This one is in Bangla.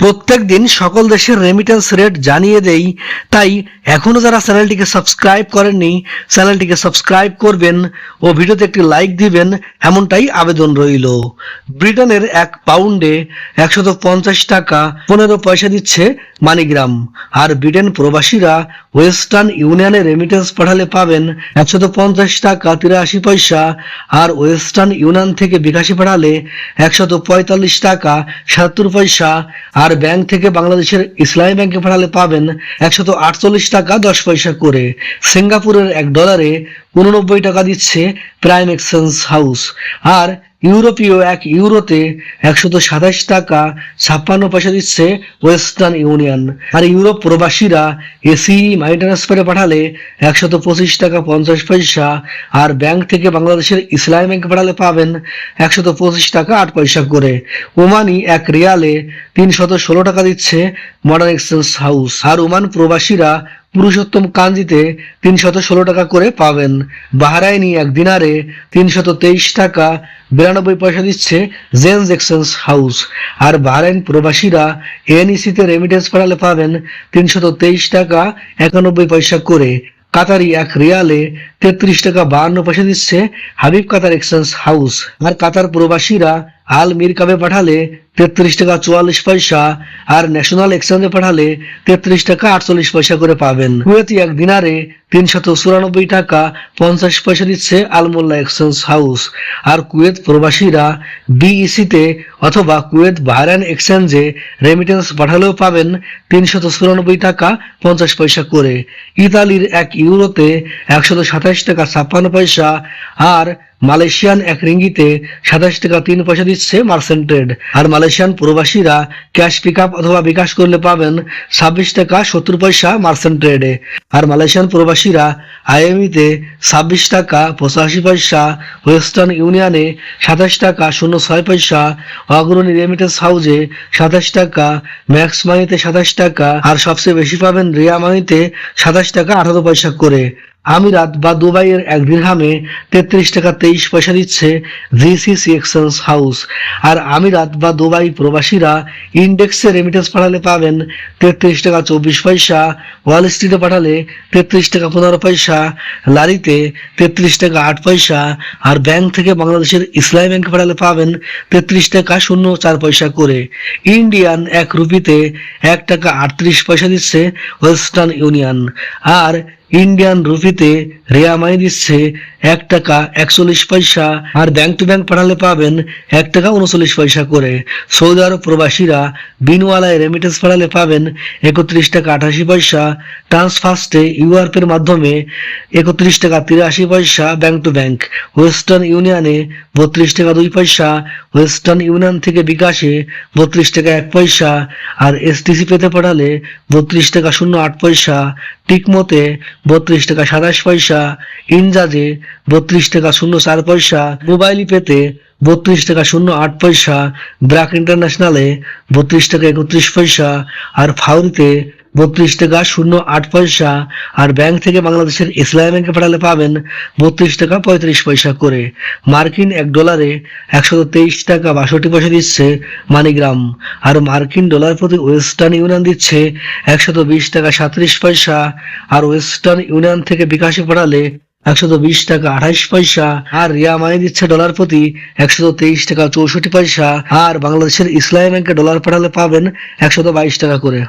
প্রত্যেক দিন সকল দেশের রেমিটেন্স রেট জানিয়ে দেই। তাই এখনও যারা চ্যানেলটিকে সাবস্ক্রাইব করেননি, চ্যানেলটিকে সাবস্ক্রাইব করবেন ও ভিডিওতে একটি লাইক দিবেন, এমনটাই আবেদন রইল। ব্রিটেনের এক পাউন্ডে একশত পঞ্চাশ টাকা পনেরো পয়সা দিচ্ছে মানিগ্রাম। আর ব্রিটেন প্রবাসীরা ওয়েস্টার্ন ইউনিয়নে রেমিটেন্স পাঠালে পাবেন একশত পঞ্চাশ টাকা তিরাশি পয়সা, আর ওয়েস্টার্ন ইউনিয়ন থেকে বিকাশে পাঠালে একশত পঁয়তাল্লিশ টাকা সাতাত্তর পয়সা, আর ব্যাংক থেকে বাংলাদেশের ইসলামী ব্যাংকে পাঠালে পাবেন একশত আটচল্লিশ টাকা দশ পয়সা করে। সিঙ্গাপুরের এক ডলারে উননব্বই টাকা দিচ্ছে প্রাইম এক্সচেঞ্জ হাউস। আর ইউরোপীয় এক ইউরোতে একশত সাতাশ টাকা ছাপ্পান্ন পয়সা দিচ্ছে ওয়েস্টার্ন ইউনিয়ন। আর ইউরোপ প্রবাসীরা এসি মানি ট্রান্সফারে পাঠালে একশত পঁচিশ টাকা পঞ্চাশ পয়সা, আর ব্যাংক থেকে বাংলাদেশের ইসলামী ব্যাংকে পাঠালে পাবেন একশত পঁচিশ টাকা আট পয়সা করে। ওমানি এক রিয়ালে তিনশত ষোলো টাকা দিচ্ছে মডার্ন এক্সচেঞ্জ হাউস আর ওমান প্রবাসীরা পুরুষোত্তম কাঞ্জিতে তিনশত ষোলো টাকা করে পাবেন। বাহারাইনি এক দিনারে তিনশত তেইশ টাকা, বিরানব্বই পয়সা দিচ্ছে জেন্স এক্সচেঞ্জ হাউস। আর বাহরাইন প্রবাসীরা এনইসিতে রেমিটেন্স পাঠালে পাবেন তিনশত তেইশ টাকা, একানব্বই পয়সা করে। কাতারি এক রিয়ালে তেত্রিশ টাকা বাহান্ন পয়সা দিচ্ছে হাবিব কাতার এক্সচেঞ্জ হাউস। আর কাতার প্রবাসীরা আল মিরকাবে পাঠালে তেত্রিশ টাকা চুয়াল্লিশ পয়সা আর ন্যাশনাল এক্সচেঞ্জে পাঠালে তেত্রিশ টাকা আটচল্লিশ পয়সা করে পাবেন। কুয়েতি এক দিনারে তিনশত চুরানব্বই টাকা পঞ্চাশ পয়সা দিচ্ছে আলমোল্লা এক্সচেঞ্জ হাউস। আর কুয়েত প্রবাসীরা বিইসিতে অথবা কুয়েত বাহরাইন এক্সচেঞ্জে রেমিটেন্স পাঠালেও পাবেন তিনশত চুরানব্বই টাকা পঞ্চাশ পয়সা করে। ইতালির এক ইউরোতে একশত সাতাশ টাকা ছাপ্পান্ন পয়সা আর মালয়েশিয়ান এক রিঙ্গিতে সাতাশ টাকা তিন পয়সা দিচ্ছে মার্সেন্ট ট্রেড আর মালয়েশিয়ান প্রবাসীরা ক্যাশ পিক অথবা বিকাশ করলে পাবেন ছাব্বিশ টাকা সত্তর পয়সা মার্সেন্ট ট্রেডে আর মালয়েশিয়ান প্রবাসীরা আইএমইতে ছাব্বিশ টাকা পঁচাশি পয়সা, ওয়েস্টার্ন ইউনিয়নে সাতাশ টাকা শূন্য ছয় পয়সা, অগ্রণী রেমিটেন্স হাউজে সাতাশ টাকা, ম্যাক্স মানিতে সাতাশ টাকা, আর সবচেয়ে বেশি পাবেন রিয়া মানিতে সাতাশ টাকা আঠারো পয়সা করে। আমিরাত বা দুবাইয়ের এক দিরহামে তেত্রিশ টাকা তেইশ পয়সা দিচ্ছে ভিসিসি এক্সচেঞ্জ হাউস আর আমিরাত বা দুবাই প্রবাসীরা ইন্ডেক্সে রেমিটেন্স পাঠালে পাবেন তেত্রিশ টাকা চব্বিশ পয়সা ওয়াল স্ট্রিটে পাঠালে তেত্রিশ টাকা পনেরো পয়সা লারিতে তেত্রিশ টাকা আট পয়সা, আর ব্যাংক থেকে বাংলাদেশের ইসলামী ব্যাংকে পাঠালে পাবেন তেত্রিশ টাকা শূন্য চার পয়সা করে। ইন্ডিয়ান এক রুপিতে এক টাকা আটত্রিশ পয়সা দিচ্ছে ওয়েস্টার্ন ইউনিয়ন আর ইন্ডিয়ান রুপিতে রেয়া মানি দিচ্ছে এক টাকা একচল্লিশ পয়সা আর ব্যাংক টু ব্যাংক পাঠালে পাবেন এক টাকা উনচল্লিশ পয়সা করে। সৌদি আরব প্রবাসীরা বিনওয়ালায় রেমিটেন্স পাঠালে পাবেন একত্রিশ টাকা আঠাশি পয়সা। ট্রান্সফার্স্টে ইউআরপের মাধ্যমে একত্রিশ টাকা তিরাশি পয়সা ব্যাংক টু ব্যাংক ওয়েস্টার্ন ইউনিয়নে বত্রিশ টাকা দুই পয়সা। ওয়েস্টার্ন ইউনিয়ন থেকে বিকাশে বত্রিশ টাকা এক পয়সা। আর এসটিসি পেতে পাঠালে বত্রিশ টাকা শূন্য আট পয়সা। টিকমতে বত্রিশ টাকা সাতাশ পয়সা, ইনজাজে বত্রিশ টাকা শূন্য চার পয়সা মোবাইল পেতে বত্রিশ টাকা শূন্য আট পয়সা, ব্রাক ইন্টারন্যাশনালে বত্রিশ টাকা একত্রিশ পয়সা, আর ফাউরিতে বত্রিশ টাকা শূন্য আট পয়সা। আর ব্যাংক থেকে বাংলাদেশের ইসলামী ব্যাংকে পাঠালে পাবেন বত্রিশ টাকা পঁয়ত্রিশ পয়সা করে। মার্কিন এক ডলারে একশত তেইশ টাকা বাষট্টি পয়সা দিচ্ছে মানিগ্রাম। আর মার্কিন ডলার প্রতি ওয়েস্টার্ন ইউনিয়ন দিচ্ছে একশত বিশ টাকা সাঁত্রিশ পয়সা। আর ওয়েস্টার্ন ইউনিয়ন থেকে বিকাশে পাঠালে একশত বিশ টাকা আঠাইশ পয়সা। আর রিয়া মানি দিচ্ছে ডলার প্রতি একশত তেইশ টাকা চৌষট্টি পয়সা। আর বাংলাদেশের ইসলামী ব্যাংকে ডলার পাঠালে পাবেন একশত বাইশ টাকা করে।